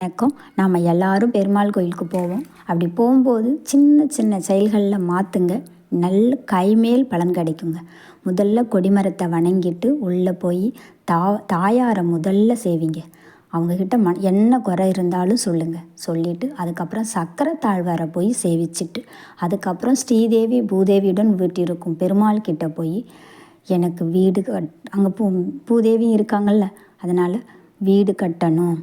வணக்கம். நாம் எல்லாரும் பெருமாள் கோயிலுக்கு போவோம். அப்படி போகும்போது சின்ன சின்ன செயல்களில் மாற்றுங்க நல்ல கைமேல் பலன் கிடைக்குங்க. முதல்ல கொடிமரத்தை வணங்கிட்டு உள்ளே போய் தா தாயாரை முதல்ல சேவிங்க. அவங்கக்கிட்ட ம என்ன குறை இருந்தாலும் சொல்லுங்கள் சொல்லிவிட்டு அதுக்கப்புறம் சக்கரை தாழ்வாரை போய் சேவிச்சிட்டு அதுக்கப்புறம் ஸ்ரீதேவி பூதேவியுடன் வீட்டிருக்கும் பெருமாள் கிட்டே போய் எனக்கு வீடு கட் அங்கே பூ பூதேவி இருக்காங்கல்ல. அதனால் வீடு கட்டணும்.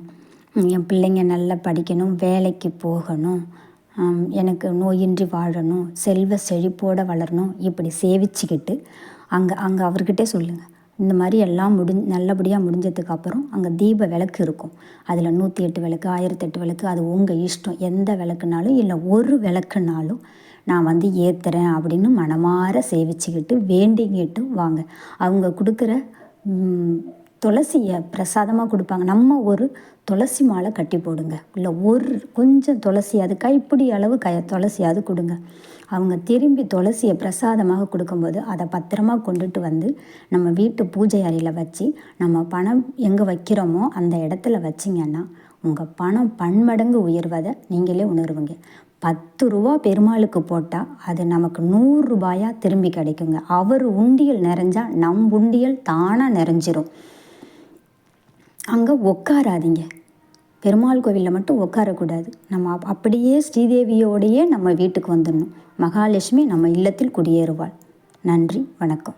என் பிள்ளைங்க நல்லா படிக்கணும் வேலைக்கு போகணும் எனக்கு நோயின்றி வாழணும் செல்வ செழிப்போடு வளரணும் இப்படி சேவிச்சுக்கிட்டு அங்கே அங்கே அவர்கிட்டே சொல்லுங்கள் இந்த மாதிரி எல்லாம் முடிஞ் நல்லபடியாக முடிஞ்சதுக்கப்புறம் அங்கே தீப விளக்கு இருக்கும். அதில் நூற்றி எட்டு விளக்கு ஆயிரத்தெட்டு விளக்கு அது உங்கள் இஷ்டம். எந்த விளக்குனாலும் இல்லை ஒரு விளக்குனாலும் நான் வந்து ஏற்றுறேன் அப்படின்னு மனமாற சேவிச்சுக்கிட்டு வேண்டிக்கிட்டு வாங்க. அவங்க கொடுக்குற துளசியை பிரசாதமாக கொடுப்பாங்க. நம்ம ஒரு துளசி மாலை கட்டி போடுங்க. இல்லை ஒரு கொஞ்சம் துளசி அது கைப்பிடி அளவு கை துளசியாவது கொடுங்க. அவங்க திரும்பி துளசியை பிரசாதமாக கொடுக்கும்போது அதை பத்திரமா கொண்டுட்டு வந்து நம்ம வீட்டு பூஜை அறையில் வச்சு நம்ம பணம் எங்கே வைக்கிறோமோ அந்த இடத்துல வச்சிங்கன்னா உங்கள் பணம் பன்மடங்கு உயர்வதை நீங்களே உணர்வுங்க. பத்து ரூபா பெருமாளுக்கு போட்டால் அது நமக்கு நூறுரூபாயாக திரும்பி கிடைக்குங்க. அவர் உண்டியல் நிறைஞ்சால் நம் உண்டியல் தானாக நிறைஞ்சிரும். அங்கே உட்காராதீங்க பெருமாள் கோவிலில் மட்டும் உட்காரக்கூடாது நம்ம அப்படியே ஸ்ரீதேவியோடையே நம்ம வீட்டுக்கு வந்துடணும். மகாலட்சுமி நம்ம இல்லத்தில் குடியேறுவாள். நன்றி வணக்கம்.